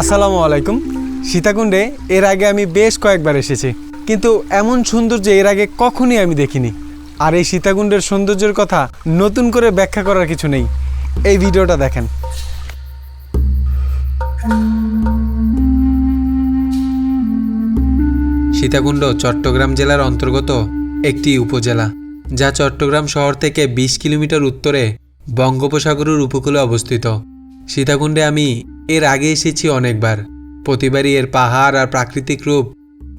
আসসালামু আলাইকুম। সীতাকুণ্ডে এর আগে আমি বেশ কয়েকবার এসেছি, কিন্তু এমন সৌন্দর্য এর আগে কখনই আমি দেখিনি। আর এই সীতাকুণ্ডের সৌন্দর্যের কথা নতুন করে ব্যাখ্যা করার কিছু নেই। এই ভিডিওটা দেখেন। সীতাকুণ্ড চট্টগ্রাম জেলার অন্তর্গত একটি উপজেলা, যা চট্টগ্রাম শহর থেকে ২০ কিলোমিটার উত্তরে বঙ্গোপসাগরের উপকূলে অবস্থিত। সীতাকুণ্ডে আমি এর আগে এসেছি অনেকবার। প্রতিবারই এর পাহাড় আর প্রাকৃতিক রূপ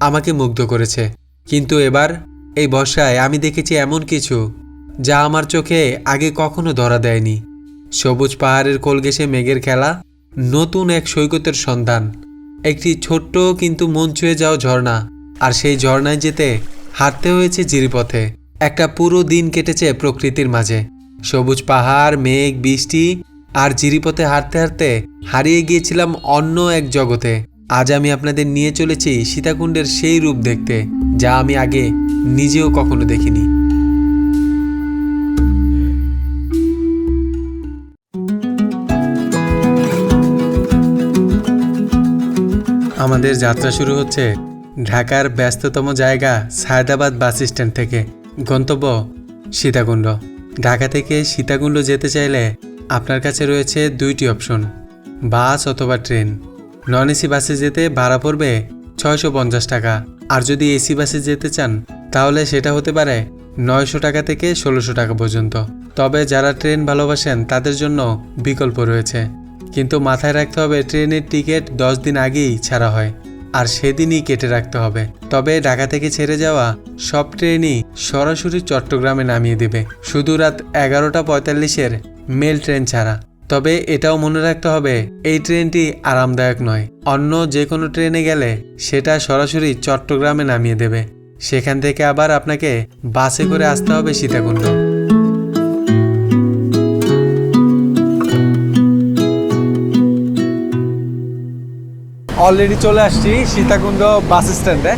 আমাকে মুগ্ধ করেছে। কিন্তু এবার এই বর্ষায় আমি দেখেছি এমন কিছু যা আমার চোখে আগে কখনো ধরা দেয়নি। সবুজ পাহাড়ের কোল ঘেঁষে মেঘের খেলা, নতুন এক সৈকতের সন্ধান, একটি ছোট্ট কিন্তু মন ছুঁয়ে যাওয়া ঝর্ণা, আর সেই ঝর্ণায় যেতে হাঁটতে হয়েছে জিরিপথে। একটা পুরো দিন কেটেছে প্রকৃতির মাঝে। সবুজ পাহাড়, মেঘ, বৃষ্টি আর জিরিপথে হাঁটতে হাঁটতে হারিয়ে গিয়েছিলাম অন্য এক জগতে। আজ আমি আপনাদের নিয়ে চলেছি সীতাকুণ্ডের সেই রূপ দেখতে, যা আমি আগে নিজেও কখনো দেখিনি। আমাদের যাত্রা শুরু হচ্ছে ঢাকার ব্যস্ততম জায়গা সায়দাবাদ বাস স্ট্যান্ড থেকে। গন্তব্য সীতাকুণ্ড। ঢাকা থেকে সীতাকুণ্ড যেতে চাইলে আপনার কাছে রয়েছে দুইটি অপশন, বাস অথবা ট্রেন। নন এসি বাসে যেতে ভাড়া পড়বে ছয়শো পঞ্চাশ টাকা। আর যদি এসি বাসে যেতে চান, তাহলে সেটা হতে পারে নয়শো টাকা থেকে ষোলোশো টাকা পর্যন্ত। তবে যারা ট্রেন ভালোবাসেন, তাদের জন্য বিকল্প রয়েছে। কিন্তু মাথায় রাখতে হবে, ট্রেনের টিকিট দশ দিন আগেই ছাড়া হয়, আর সেদিনই কেটে রাখতে হবে। তবে ঢাকা থেকে ছেড়ে যাওয়া সব ট্রেনই সরাসরি চট্টগ্রামে নামিয়ে দেবে। শুধু রাত এগারোটা পঁয়তাল্লিশের মেল ট্রেন ছাড়া। তবে এটাও মনে রাখতে হবে, এই ট্রেনটি আরামদায়ক নয়। অন্য যে কোনো ট্রেনে গেলে সেটা সরাসরি চট্টগ্রামে নামিয়ে দেবে। সেখান থেকে আবার আপনাকে বাসে করে আসতে হবে সীতাকুণ্ড। অলরেডি চলে আসছি সীতাকুণ্ড বাস স্ট্যান্ডে।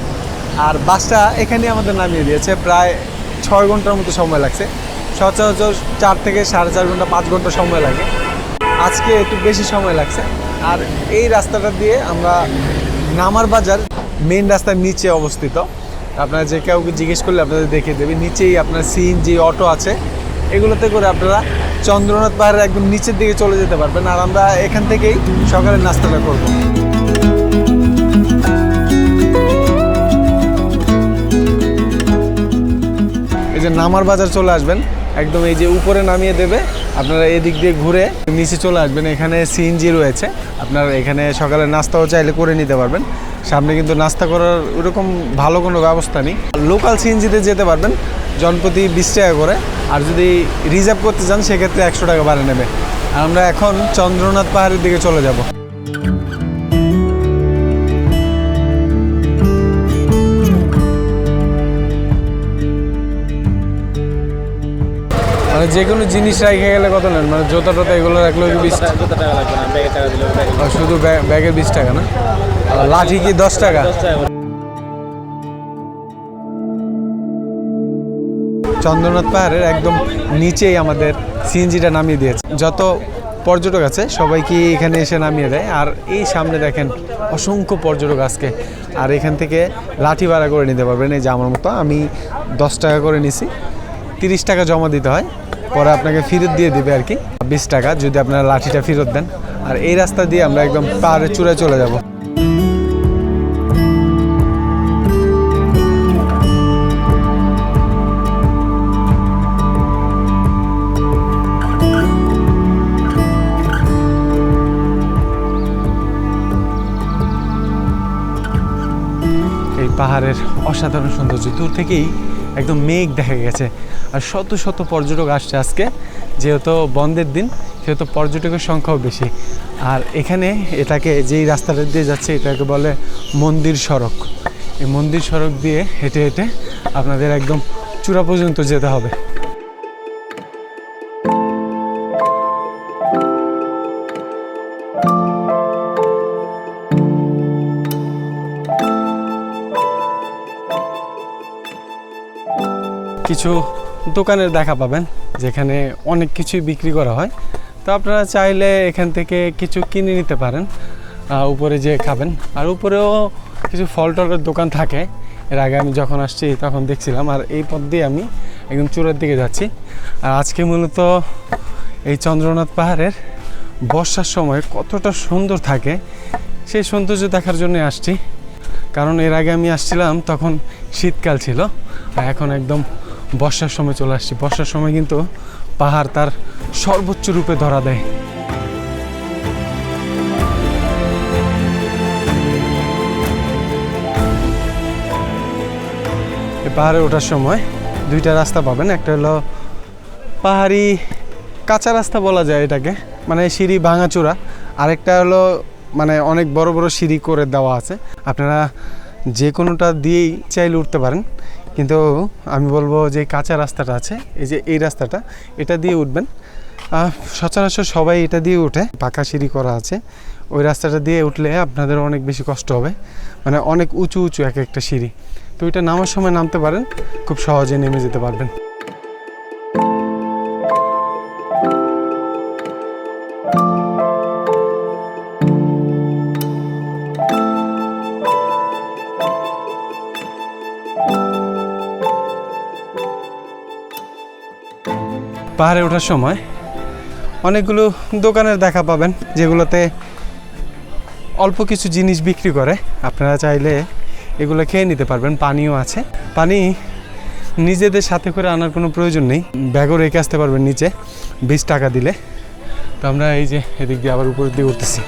আর বাসটা এখানে আমাদের নামিয়ে দিয়েছে, প্রায় ছয় ঘণ্টার মতো সময় লাগছে। সচরাচর চার থেকে সাড়ে চার ঘণ্টা, পাঁচ ঘণ্টা সময় লাগে। আজকে একটু বেশি সময় লাগছে। আর এই রাস্তাটা দিয়ে আমরা নামার বাজার মেন রাস্তার নিচে অবস্থিত। আপনারা যে কাউকে জিজ্ঞেস করলে আপনাদের দেখিয়ে দেবে, নিচেই আপনার সিএনজি অটো আছে। এগুলোতে করে আপনারা চন্দ্রনাথ পাহাড়ের একদম নিচের দিকে চলে যেতে পারবেন। আর আমরা এখান থেকেই সকালের নাস্তাটা করব। এই যে নামার বাজার চলে আসবেন। একদম এই যে উপরে নামিয়ে দেবে। আপনারা এদিক দিয়ে ঘুরে নিচে চলে আসবেন। এখানে সিএনজি রয়েছে। আপনারা এখানে সকালে নাস্তাও চাইলে করে নিতে পারবেন। সামনে কিন্তু নাস্তা করার ওরকম ভালো কোনো ব্যবস্থা নেই। লোকাল সিএনজিতে যেতে পারবেন। জনপ্রতি বিশ টাকা করে। আর যদি রিজার্ভ করতে চান, সেক্ষেত্রে একশো টাকা বাড়ে নেবে। আর আমরা এখন চন্দ্রনাথ পাহাড়ের দিকে চলে যাব। যে কোনো জিনিস রেখে গেলে কত নেন? মানে জোতা টোতা এগুলো রাখলেও কি বিশ টাকা শুধু ব্যাগ- বিশ টাকা না? লাঠি কি দশ টাকা। চন্দ্রনাথ পাহাড়ের একদম নিচেই আমাদের সিএনজিটা নামিয়ে দিয়েছে। যত পর্যটক আছে সবাইকে এখানে এসে নামিয়ে দেয়। আর এই সামনে দেখেন অসংখ্য পর্যটক আজকে। আর এখান থেকে লাঠি ভাড়া করে নিতে পারবেন। এই যে আমার মতো আমি দশ টাকা করে নিছি। তিরিশ টাকা জমা দিতে হয়। পরে আপনাকে ফেরত দিয়ে দেবে আর কি। বিশ টাকা যদি আপনারা লাঠিটা ফেরত দেন। আর এই রাস্তা দিয়ে আমরা একদম পাহাড়ের চূড়ায় চলে যাব। পাহাড়ের অসাধারণ সৌন্দর্য। দূর থেকেই একদম মেঘ দেখা গেছে। আর শত শত পর্যটক আসছে আজকে, যেহেতু বন্ধের দিন, সেহেতু পর্যটকের সংখ্যাও বেশি। আর এখানে এটাকে, যেই রাস্তাটা দিয়ে যাচ্ছে, এটাকে বলে মন্দির সড়ক। এই মন্দির সড়ক দিয়ে হেঁটে হেঁটে আপনাদের একদম চূড়া পর্যন্ত যেতে হবে। কিছু দোকানের দেখা পাবেন, যেখানে অনেক কিছুই বিক্রি করা হয়। তো আপনারা চাইলে এখান থেকে কিছু কিনে নিতে পারেন উপরে যে খাবেন। আর উপরেও কিছু ফল টলের দোকান থাকে। এর আগে আমি যখন আসছি তখন দেখছিলাম, আর এই পথ দিয়ে আমি একদম চূড়ার দিকে যাচ্ছি। আর আজকে মূলত এই চন্দ্রনাথ পাহাড়ের বর্ষার সময় কতটা সুন্দর থাকে, সেই সৌন্দর্য দেখার জন্য আসছি। কারণ এর আগে আমি আসছিলাম, তখন শীতকাল ছিল। আর এখন একদম বর্ষার সময় চলে আসছি। বর্ষার সময় কিন্তু পাহাড় তার সর্বোচ্চ রূপে ধরা দেয়। পাহাড়ে ওঠার সময় দুইটা রাস্তা পাবেন। একটা হলো পাহাড়ি কাঁচা রাস্তা বলা যায় এটাকে মানে সিঁড়ি ভাঙাচূড়া আরেকটা হলো মানে অনেক বড় বড় সিঁড়ি করে দেওয়া আছে। আপনারা যে কোনোটা দিয়েই চাইলে উঠতে পারেন। কিন্তু আমি বলব যে কাঁচা রাস্তাটা আছে, এই যে এই রাস্তাটা, এটা দিয়ে উঠবেন। সচরাচর সবাই এটা দিয়ে উঠে, পাকা সিঁড়ি করা আছে। ওই রাস্তাটা দিয়ে উঠলে আপনাদের অনেক বেশি কষ্ট হবে। মানে অনেক উঁচু উঁচু এক একটা সিঁড়ি। তো ওইটা নামার সময় নামতে পারেন, খুব সহজে নেমে যেতে পারবেন। পাহাড়ে ওঠার সময় অনেকগুলো দোকানের দেখা পাবেন, যেগুলোতে অল্প কিছু জিনিস বিক্রি করে। আপনারা চাইলে এগুলো খেয়ে নিতে পারবেন, পানিও আছে। পানি নিজেদের সাথে করে আনার কোনো প্রয়োজন নেই। ব্যাগও রেখে আসতে পারবেন নিচে, বিশ টাকা দিলে। তো আমরা এই যে এদিক দিয়ে আবার উপর দিয়ে উঠতেছি।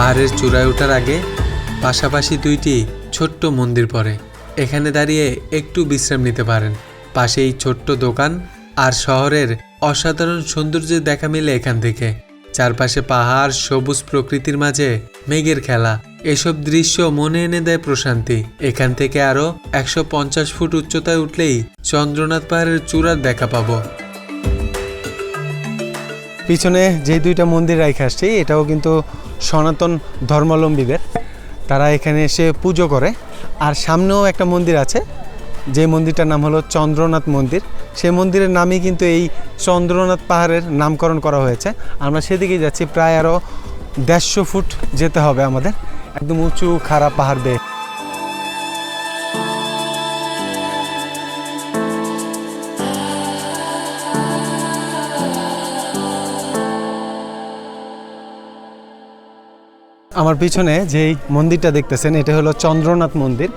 পাহাড়ের চূড়ায় ওঠার আগে পাশাপাশি দুইটি ছোট্ট মন্দির পড়ে। এখানে দাঁড়িয়ে একটু বিশ্রাম নিতে পারেন। পাশেই ছোট্ট দোকান আর শহরের অসাধারণ সৌন্দর্যের দেখা মিলে এখান থেকে। চারপাশে পাহাড়, সবুজ প্রকৃতির মাঝে মেঘের খেলা। এসব দৃশ্য মনে এনে দেয় প্রশান্তি। এখান থেকে আরও একশো পঞ্চাশ ফুট উচ্চতায় উঠলেই চন্দ্রনাথ পাহাড়ের চূড়ার দেখা পাবো। পিছনে যে দুইটা মন্দির রেখে আসছি, এটাও কিন্তু সনাতন ধর্মাবলম্বীদের। তারা এখানে এসে পুজো করে। আর সামনেও একটা মন্দির আছে। যে মন্দিরটার নাম হলো চন্দ্রনাথ মন্দির। সে মন্দিরের নামই কিন্তু এই চন্দ্রনাথ পাহাড়ের নামকরণ করা হয়েছে। আমরা সেদিকে যাচ্ছি। প্রায় আরও দেড়শো ফুট যেতে হবে আমাদের। একদম উঁচু খারাপ পাহাড় বেয়ে। আমার পিছনে যেই মন্দিরটা দেখতেছেন, এটা হলো চন্দ্রনাথ মন্দির,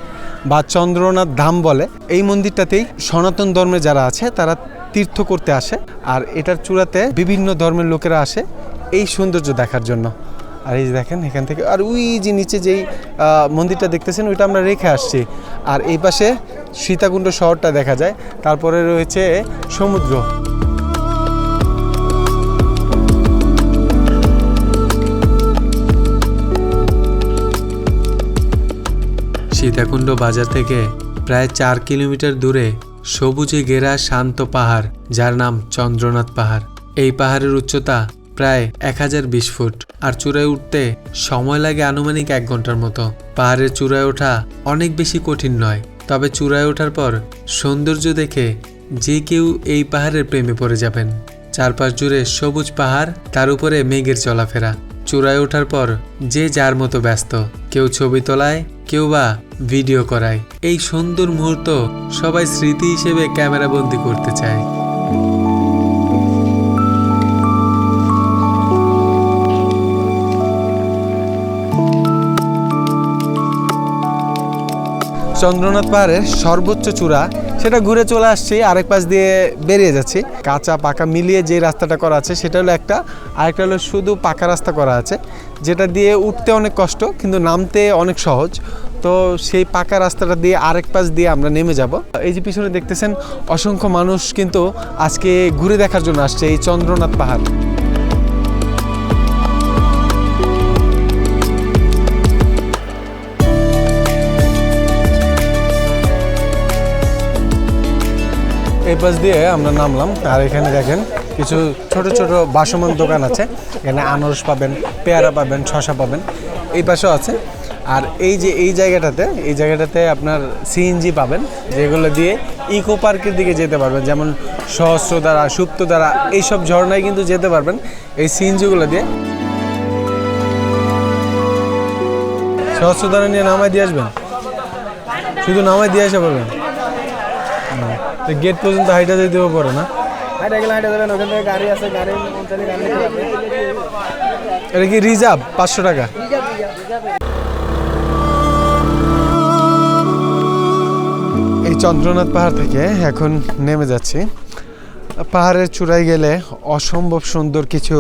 বা চন্দ্রনাথ ধাম বলে। এই মন্দিরটাতেই সনাতন ধর্মের যারা আছে, তারা তীর্থ করতে আসে, আর এটার চূড়াতে বিভিন্ন ধর্মের লোকেরা আসে এই সৌন্দর্য দেখার জন্য। আর এই যে দেখেন, এখান থেকে, আর ওই যে নিচে যেই মন্দিরটা দেখতেছেন, ওইটা আমরা রেখে আসছি। আর এই পাশে সীতাকুণ্ড শহরটা দেখা যায়, তারপরে রয়েছে সমুদ্র। সীতাকুণ্ড বাজার থেকে প্রায় চার কিলোমিটার দূরে সবুজে ঘেরা শান্ত পাহাড়, যার নাম চন্দ্রনাথ পাহাড়। এই পাহাড়ের উচ্চতা প্রায় এক হাজার বিশ ফুট আর চূড়ায় উঠতে সময় লাগে আনুমানিক এক ঘণ্টার মতো। পাহাড়ের চূড়ায় ওঠা অনেক বেশি কঠিন নয়, তবে চূড়ায় ওঠার পর সৌন্দর্য দেখে যে কেউ এই পাহাড়ের প্রেমে পড়ে যাবেন। চারপাশ জুড়ে সবুজ পাহাড়, তার উপরে মেঘের চলাফেরা। চূড়ায় ওঠার পর যে যার মতো ব্যস্ত, কেউ ছবি তোলায়, কেউ বা ভিডিও করায়। এই সুন্দর মুহূর্ত সবাই স্মৃতি হিসেবে ক্যামেরাবন্দি করতে চায়। চন্দ্রনাথ পাহাড়ের সর্বোচ্চ চূড়া, সেটা ঘুরে চলে আসছি, আরেক পাশ দিয়ে বেরিয়ে যাচ্ছি। কাঁচা পাকা মিলিয়ে যে রাস্তাটা করা আছে, সেটা হলো একটা, আরেকটা হলো শুধু পাকা রাস্তা করা আছে, যেটা দিয়ে উঠতে অনেক কষ্ট, কিন্তু নামতে অনেক সহজ। তো সেই পাকা রাস্তাটা দিয়ে আরেক পাশ দিয়ে আমরা নেমে যাব। এই যে পিছনে দেখতেছেন, অসংখ্য মানুষ কিন্তু আজকে ঘুরে দেখার জন্য আসছে এই চন্দ্রনাথ পাহাড়। এই পাশ দিয়ে আমরা নামলাম, আর এখানে দেখেন কিছু ছোট ছোট বাসমান দোকান আছে। এখানে আনারস পাবেন, পেয়ারা পাবেন শশা পাবেন। এই পাশেও আছে। আর এই যে এই জায়গাটাতে এই জায়গাটাতে আপনার সিএনজি পাবেন যেগুলো দিয়ে ইকো পার্কের দিকে যেতে পারবেন। যেমন সহস্র দ্বারা সুপ্ত দ্বারা এইসব ঝর্ণায় কিন্তু যেতে পারবেন এই সিএনজিগুলো দিয়ে। সহস্র দ্বারা নিয়ে নামাই দিয়ে আসবেন? শুধু নামাই দিয়ে আসা পারবেন গেট পর্যন্ত হাইটা যেতে পারে না? হাইটে গেলে হাইটে যাবেন ওখান থেকে গাড়ি আছে গাড়ি অঞ্চলে গাড়ি নিতে পারবে এটা কি রিজার্ভ পাঁচশো টাকা। চন্দ্রনাথ পাহাড় থেকে এখন নেমে যাচ্ছি। পাহাড়ের চূড়ায় গেলে অসম্ভব সুন্দর কিছু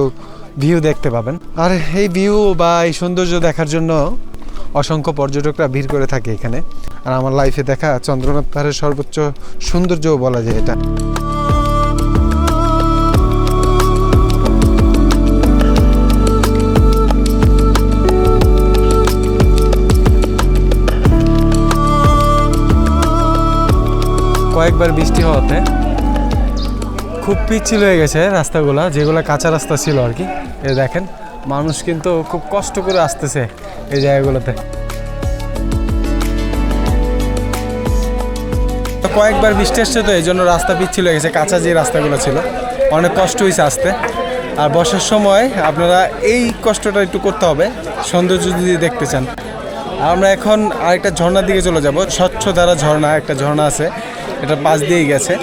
ভিউ দেখতে পাবেন। আর এই ভিউ বা এই সৌন্দর্য দেখার জন্য অসংখ্য পর্যটকরা ভিড় করে থাকে এখানে। আর আমার লাইফে দেখা চন্দ্রনাথ পাহাড়ের সর্বোচ্চ সৌন্দর্যও বলা যায় এটা। কয়েকবার বৃষ্টি হওয়াতে খুব পিচ্ছিল হয়ে গেছে রাস্তাগুলো, যেগুলো কাঁচা রাস্তা ছিল আর কি। এই দেখেন, মানুষ কিন্তু খুব কষ্ট করে আসতেছে এই জায়গাগুলোতে। কয়েকবার বৃষ্টি এসছে তো, এই জন্য রাস্তা পিচ্ছিল হয়ে গেছে, কাঁচা যে রাস্তাগুলো ছিল। অনেক কষ্ট হয়েছে আসতে। আর বর্ষার সময় আপনারা এই কষ্টটা একটু করতে হবে, সৌন্দর্য যদি দেখতে চান। আমরা এখন আরেকটা ঝর্ণার দিকে চলে যাব, স্বচ্ছ ধারা ঝর্ণা, একটা ঝর্ণা আছে। এটা পাশ দিয়েই গেছে।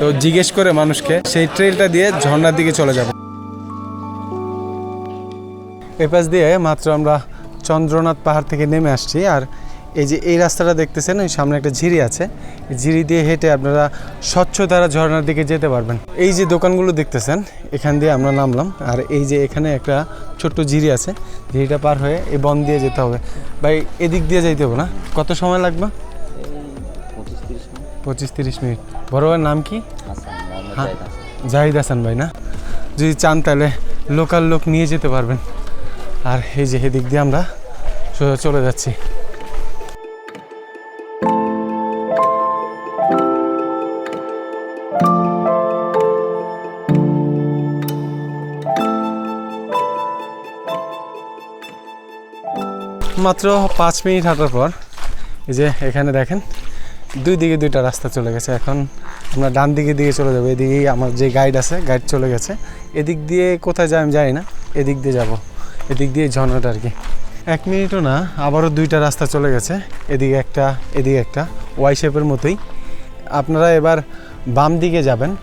তো জিজ্ঞেস করে মানুষকে, সেই ট্রেলটা দিয়ে ঝর্নার দিকে চলে যাব। এই পাশ দিয়ে মাত্র আমরা চন্দ্রনাথ পাহাড় থেকে নেমে আসছি, আর এই যে এই রাস্তাটা দেখতেছেন, ওই সামনে একটা ঝিরি আছে। ঝিরি দিয়ে হেঁটে আপনারা স্বচ্ছ ধারা ঝর্ণার দিকে যেতে পারবেন। এই যে দোকানগুলো দেখতেছেন, এখান দিয়ে আমরা নামলাম, আর এই যে এখানে একটা ছোট্ট ঝিরি আছে। ঝিরিটা পার হয়ে এই বন দিয়ে যেতে হবে। ভাই, এদিক দিয়ে যাইতে হবে না? কত সময় লাগবে? পঁচিশ তিরিশ মিনিট। বড় ভাইয়ের নাম কি? হ্যাঁ, জাহিদ হাসান ভাই না? যদি চান তাহলে লোকাল লোক নিয়ে যেতে পারবেন। আর এই যে এদিক দিয়ে আমরা সোজা চলে যাচ্ছি। মাত্র পাঁচ মিনিট হাঁটার পর এই যে এখানে দেখেন দুই দিকে দুইটা রাস্তা চলে গেছে এখন। আমরা ডান দিকে দিকে চলে যাব। এদিকেই আমার যে গাইড আছে গাইড চলে গেছে। এদিক দিয়ে কোথায় যাই আমি জানি না। এদিক দিয়ে যাব। এদিক দিয়ে ঝর্ণাটা আর কি। এক মিনিটও না, আবারও দুইটা রাস্তা চলে গেছে। এদিকে একটা এদিকে একটা। ওয়াই শেপের মতোই। আপনারা এবার বাম দিকে যাবেন।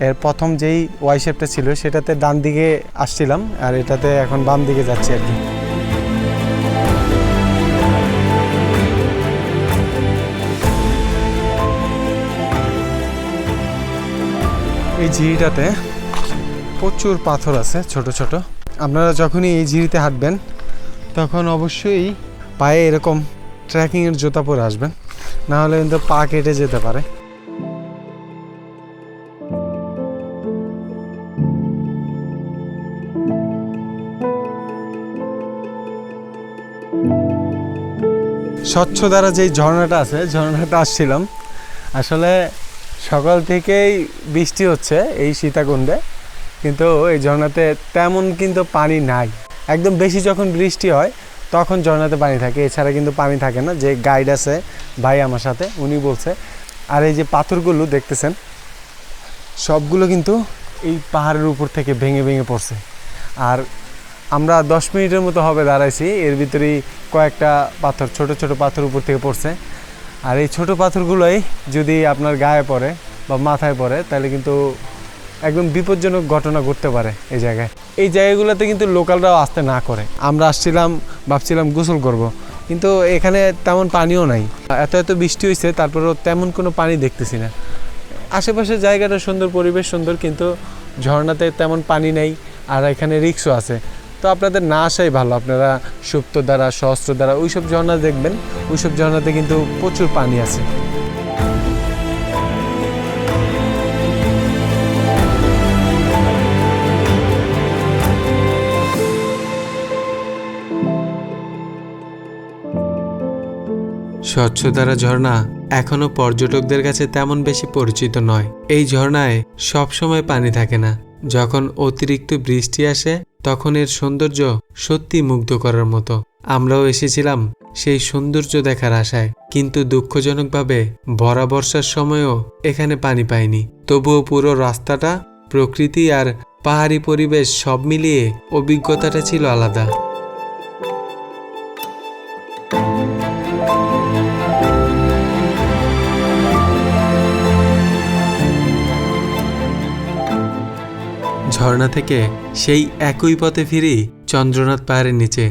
এর প্রথম যেই ওয়াই শেপটা ছিল, সেটাতে ডান দিকে আসছিলাম। আর এটাতে এখন বাম দিকে যাচ্ছি আর কি। এই ঝিরিটাতে প্রচুর পাথর আছে, ছোট ছোট। আপনারা যখনই এই ঝিরিতে হাঁটবেন, তখন অবশ্যই পায়ে এরকম ট্রেকিংয়ের জুতা পরে আসবেন। না হলে কিন্তু পা কেটে যেতে পারে। স্বচ্ছ দ্বারা যেই ঝর্ণাটা আছে, ঝর্ণাটা আসছিলাম। আসলে সকাল থেকেই বৃষ্টি হচ্ছে এই সীতাকুণ্ডে, কিন্তু এই ঝর্ণাতে তেমন কিন্তু পানি নাই। একদম বেশি যখন বৃষ্টি হয়, তখন ঝর্ণাতে পানি থাকে। এছাড়া কিন্তু পানি থাকে না। যে গাইড আছে, ভাই আমার সাথে, উনি বলছে, আর এই যে পাথরগুলো দেখতেছেন, সবগুলো কিন্তু এই পাহাড়ের উপর থেকে ভেঙে ভেঙে পড়ছে। আর আমরা দশ মিনিটের মতো হবে দাঁড়াইছি। এর ভিতরেই কয়েকটা পাথর, ছোট ছোট পাথর উপর থেকে পড়ছে। আর এই ছোট পাথরগুলোই যদি আপনার গায়ে পড়ে বা মাথায় পড়ে, তাহলে কিন্তু একদম বিপজ্জনক ঘটনা ঘটতে পারে এই জায়গায়। এই জায়গাগুলোতে কিন্তু লোকালরাও আসতে না করে। আমরা আসছিলাম, ভাবছিলাম গোসল করব। কিন্তু এখানে তেমন পানিও নাই। এত এত বৃষ্টি হয়েছে তারপরেও তেমন কোনো পানি দেখতেছি না। আশেপাশের জায়গাটা সুন্দর, পরিবেশ সুন্দর, কিন্তু ঝর্ণাতে তেমন পানি নেই, আর এখানে রিক্সও আছে। তো আপনাদের না আসাই ভালো। আপনারা সুপ্ত দ্বারা, সহস্র দ্বারা, ওইসব ঝর্ণা দেখবেন। ওইসব ঝর্ণাতে কিন্তু প্রচুর পানি আছে। স্বচ্ছধারা ঝর্ণা এখনও পর্যটকদের কাছে তেমন বেশি পরিচিত নয়। এই ঝর্ণায় সবসময় পানি থাকে না। যখন অতিরিক্ত বৃষ্টি আসে তখন এর সৌন্দর্য সত্যি মুগ্ধ করার মতো। আমরাও এসেছিলাম সেই সৌন্দর্য দেখার আশায়, কিন্তু দুঃখজনকভাবে ভরা বর্ষার সময়ও এখানে পানি পায়নি তবুও পুরো রাস্তাটা প্রকৃতি আর পাহাড়ি পরিবেশ সব মিলিয়ে অভিজ্ঞতাটা ছিল আলাদা। ঝর্ণা থেকে সেই একই পথে ফিরি চন্দ্রনাথ পাহাড়ের নিচে।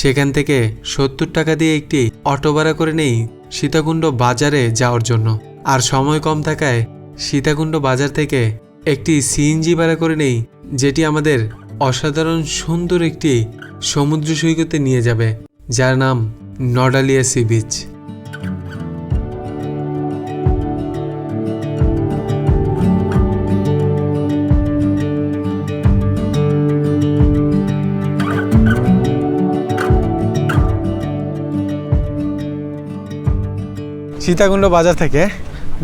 সেখান থেকে সত্তর টাকা দিয়ে একটি অটো ভাড়া করে নেই সীতাকুণ্ড বাজারে যাওয়ার জন্য। আর সময় কম থাকায় সীতাকুণ্ড বাজার থেকে একটি সিএনজি ভাড়া করে নেই, যেটি আমাদের অসাধারণ সুন্দর একটি সমুদ্র সৈকতে নিয়ে যাবে, যার নাম নডালিয়া সি বিচ। সীতাকুণ্ড বাজার থেকে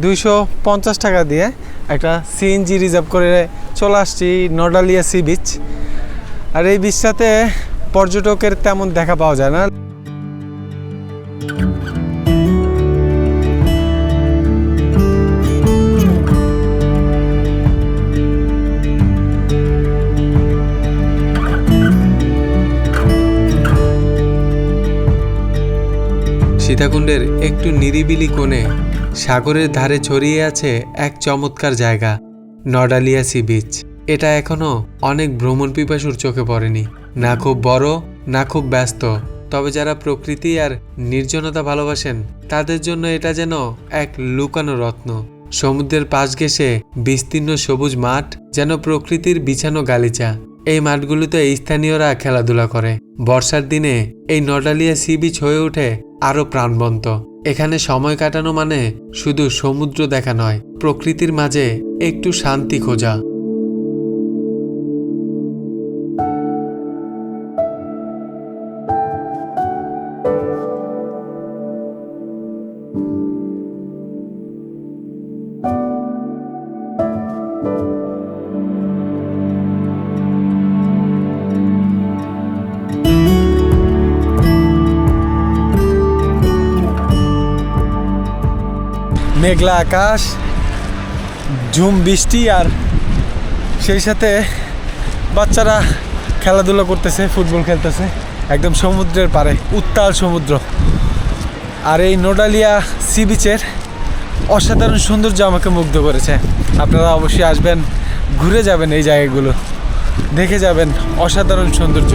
দুইশো পঞ্চাশ টাকা দিয়ে একটা সিএনজি রিজার্ভ করে চলে আসছি নডালিয়া সি বিচ। আর এই বিচটাতে পর্যটকের তেমন দেখা পাওয়া যায় না। সীতাকুণ্ডের একটু নিরিবিলি কোণে সাগরের ধারে ছড়িয়ে আছে এক চমৎকার জায়গা, নডালিয়া সি বিচ। এটা এখনও অনেক ভ্রমণ পিপাসুর চোখে পড়েনি। না খুব বড়, না খুব ব্যস্ত, তবে যারা প্রকৃতি আর নির্জনতা ভালোবাসেন, তাদের জন্য এটা যেন এক লুকানো রত্ন। সমুদ্রের পাশ ঘেঁষে বিস্তীর্ণ সবুজ মাঠ যেন প্রকৃতির বিছানো গালিচা। এই মাঠগুলোতে স্থানীয়রা খেলাধুলা করে। বর্ষার দিনে এই নডালিয়া সি বিচ হয়ে ওঠে আরও প্রাণবন্ত। এখানে সময় কাটানো মানে শুধু সমুদ্র দেখা নয়, প্রকৃতির মাঝে একটু শান্তি খোঁজা। মেঘলা আকাশ, ঝুম বৃষ্টি আর সেই সাথে বাচ্চারা খেলাধুলা করতেছে, ফুটবল খেলতেছে, একদম সমুদ্রের পাড়ে, উত্তাল সমুদ্র। আর এই নোডালিয়া সি বিচের অসাধারণ সৌন্দর্য আমাকে মুগ্ধ করেছে। আপনারা অবশ্যই আসবেন, ঘুরে যাবেন এই জায়গাগুলো, দেখে যাবেন অসাধারণ সৌন্দর্য।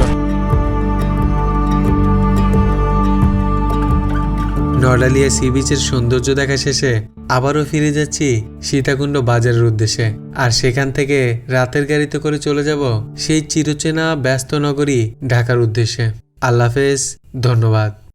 নডালিয়া সি বিচের সৌন্দর্য দেখা শেষে আবারও ফিরে যাচ্ছি সীতাকুণ্ড বাজারের উদ্দেশ্যে। আর সেখান থেকে রাতের গাড়িতে করে চলে যাব সেই চিরচেনা ব্যস্ত নগরী ঢাকার উদ্দেশ্যে। আল্লাহ হাফেজ, ধন্যবাদ।